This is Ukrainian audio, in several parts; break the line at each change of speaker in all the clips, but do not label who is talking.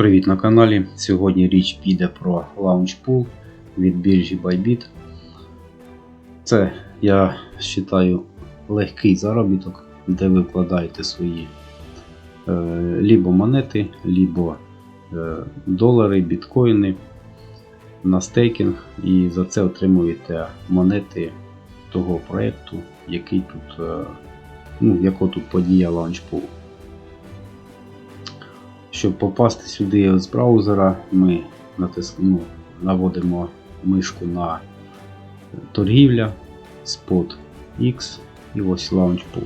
Привіт на каналі. Сьогодні річ піде про лаунчпул від біржі Bybit. Це, я вважаю, легкий заробіток, де ви вкладаєте свої е, лібо монети, лібо е, долари, біткоїни на стейкінг і за це отримуєте монети того проєкту, який тут, е, ну, якого тут подія лаунчпул. Щоб попасти сюди з браузера, ми натис... ну, наводимо мишку на торгівля, Spot X і ось Launchpool.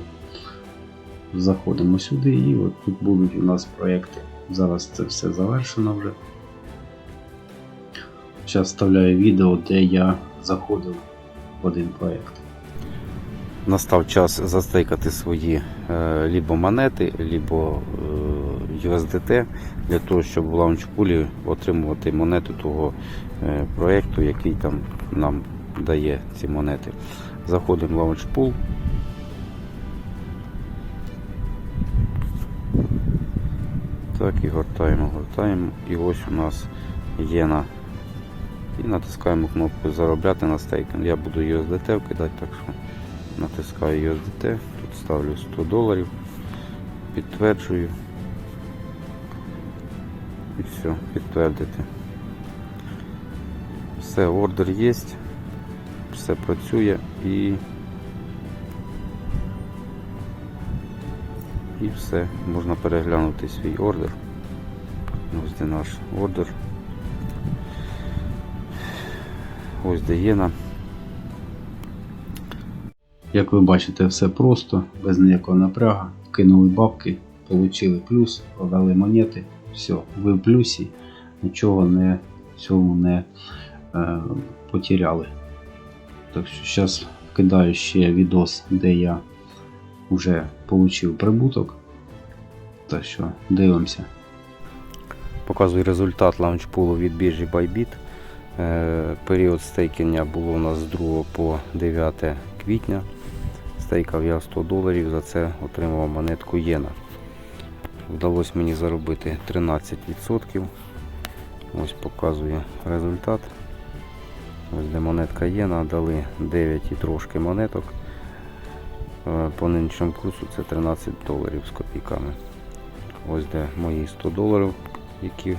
Заходимо сюди і от тут будуть у нас проекти. Зараз це все завершено вже. Зараз вставляю відео, де я заходив в один проект. Настав час застейкати свої е, лібо монети, лібо е, USDT для того, щоб в лаунчпулі отримувати монети того е, проєкту, який там нам дає ці монети. Заходимо в лаунчпул. Так, і гортаємо, гортаємо. І ось у нас є на. І натискаємо кнопку заробляти на стейкінг. Я буду USDT вкидати, так що натискаю USDT, тут ставлю 100 доларів, підтверджую і все, підтвердити. Все, ордер є, все працює і і все, можна переглянути свій ордер. Ось де наш ордер. Ось де єна. Як ви бачите, все просто, без ніякого напряга. Кинули бабки, отримали плюс, продали монети, все, ви в плюсі, нічого не цьому не е, потеряли. Так що зараз кидаю ще відос, де я вже отримав прибуток. Так що дивимося. Показую результат лаунчпулу від біржі Bybit. Е, Період стейкіння було у нас з 2 по 9 квітня. Стейкав я 100 доларів, за це отримав монетку Єна. Вдалося мені заробити 13%. Ось показую результат. Ось де монетка Єна, дали 9 і трошки монеток. Е, По нинішньому курсу це 13 доларів з копійками. Ось де мої 100 доларів, які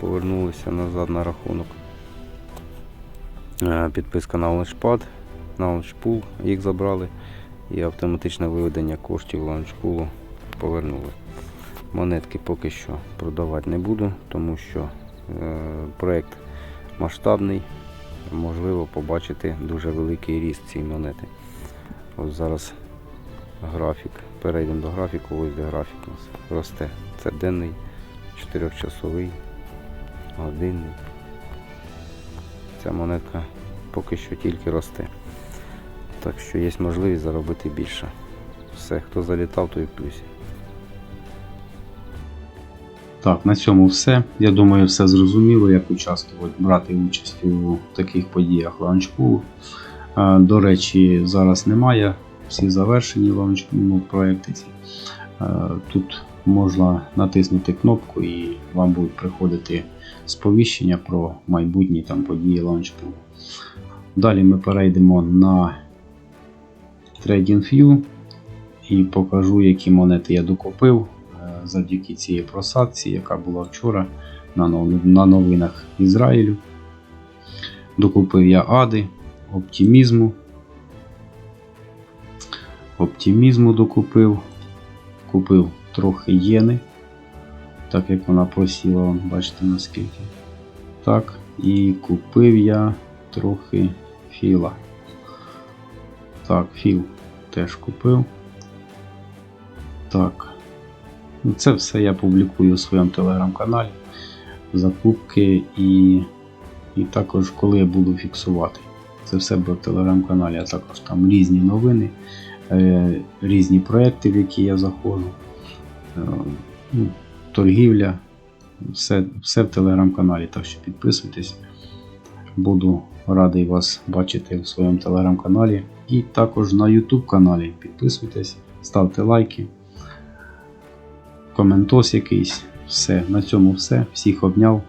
повернулися назад на рахунок. Е, Підписка на лаунчпад, на лаунчпул їх забрали і автоматичне виведення коштів лаунчпулу повернули. Монетки поки що продавати не буду, тому що е, проект масштабний, можливо побачити дуже великий ріст цієї монети. Ось зараз графік. Перейдемо до графіку, ось де графік у нас росте. Це денний, 4-часовий, годинний. Ця монетка поки що тільки росте. Так що є можливість заробити більше. Все, хто залітав, той в плюсі. Так, на цьому все. Я думаю, все зрозуміло, як участвувати, брати участь у таких подіях лаунчпулу. Е, До речі, зараз немає. Всі завершені лаунчпулу проекти. Е, Тут можна натиснути кнопку і вам будуть приходити сповіщення про майбутні там події лаунчпулу. Далі ми перейдемо на TradingView і покажу, які монети я докупив завдяки цієї просадці, яка була вчора на нов- на новинах Ізраїлю. Докупив я Ади, Оптимізму. Оптимізму докупив. Купив трохи єни, так як вона просіла, бачите наскільки. Так, і купив я трохи філа. Так, філ теж купив. Так. Ну, Це все я публікую у своєму телеграм-каналі. Закупки і, і також коли я буду фіксувати. Це все буде в телеграм-каналі, а також там різні новини, е, різні проекти, в які я заходжу. Е, ну, торгівля. Все, все в телеграм-каналі. Так що підписуйтесь. Буду радий вас бачити в своєму телеграм-каналі і також на YouTube каналі. Підписуйтесь, ставте лайки, коментос якийсь. Все, на цьому все. Всіх обняв.